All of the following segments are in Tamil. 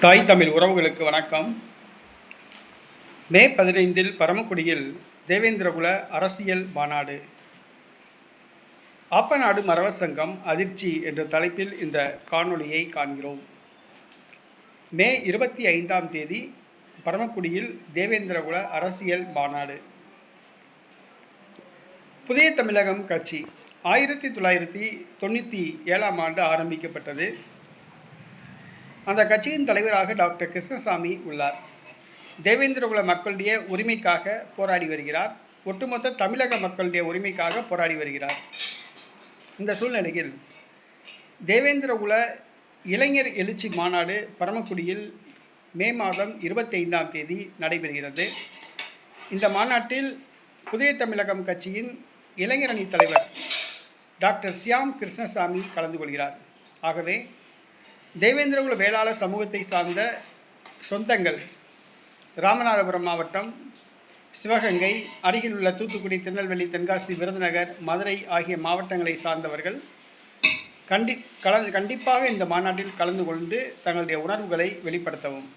தாய் தமிழ் உறவுகளுக்கு வணக்கம். மே பதினைந்தில் பரமக்குடியில் தேவேந்திரகுல அரசியல் மாநாடு. ஆப்பநாடு மரவர் சங்கம் அதிர்ச்சி என்ற தலைப்பில் இந்த காணொளியை காண்கிறோம். மே இருபத்தி ஐந்தாம் தேதி பரமக்குடியில் தேவேந்திரகுல அரசியல் மாநாடு. புதிய தமிழகம் கட்சி. ஆயிரத்தி தொள்ளாயிரத்தி தொண்ணூற்றி ஏழாம் ஆண்டு ஆரம்பிக்கப்பட்டது. அந்த கட்சியின் தலைவராக டாக்டர் கிருஷ்ணசாமி உள்ளார். தேவேந்திரகுல மக்களுடைய உரிமைக்காக போராடி வருகிறார். ஒட்டுமொத்த தமிழக மக்களுடைய உரிமைக்காக போராடி வருகிறார். இந்த சூழ்நிலையில் தேவேந்திரகுல இளைஞர் எழுச்சி மாநாடு பரமக்குடியில் மே மாதம் இருபத்தைந்தாம் தேதி நடைபெறுகிறது. இந்த மாநாட்டில் புதிய தமிழகம் கட்சியின் இளைஞரணி தலைவர் டாக்டர் சியாம் கிருஷ்ணசாமி கலந்து கொள்கிறார். ஆகவே தேவேந்திரகுல வேளாளர் சமூகத்தை சார்ந்த சொந்தங்கள் ராமநாதபுரம் மாவட்டம் சிவகங்கை அருகில் உள்ள தூத்துக்குடி திருநெல்வேலி தென்காசி விருதுநகர் மதுரை ஆகிய மாவட்டங்களை சார்ந்தவர்கள் கண்டி கலந்து கண்டிப்பாக இந்த மாநாட்டில் கலந்து கொண்டு தங்களுடைய உணர்வுகளை வெளிப்படுத்தவும்.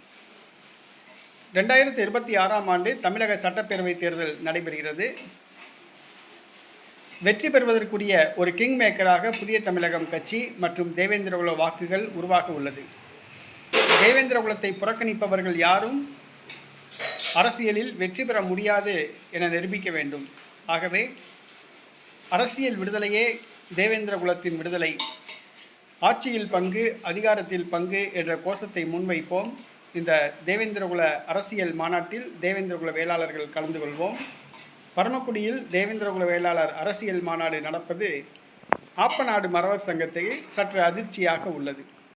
ரெண்டாயிரத்தி இருபத்தி ஆறாம் ஆண்டு தமிழக சட்டப்பேரவைத் தேர்தல் நடைபெறுகிறது. வெற்றி பெறுவதற்குரிய ஒரு கிங் மேக்கராக புதிய தமிழகம் கட்சி மற்றும் தேவேந்திரகுல வாக்குகள் உருவாக உள்ளது. தேவேந்திரகுலத்தை புறக்கணிப்பவர்கள் யாரும் அரசியலில் வெற்றி பெற முடியாது என நிரூபிக்க வேண்டும். ஆகவே அரசியல் விடுதலையே தேவேந்திரகுலத்தின் விடுதலை. ஆட்சியில் பங்கு அதிகாரத்தில் பங்கு என்ற கோஷத்தை முன்வைப்போம். இந்த தேவேந்திரகுல அரசியல் மாநாட்டில் தேவேந்திரகுல வேளாளர்கள் கலந்து கொள்வோம். பரமக்குடியில் தேவேந்திரகுல வேளாளர் அரசியல் மாநாடு நடப்பது ஆப்பநாடு மரவர் சங்கத்தை சற்று அதிர்ச்சியாக உள்ளது.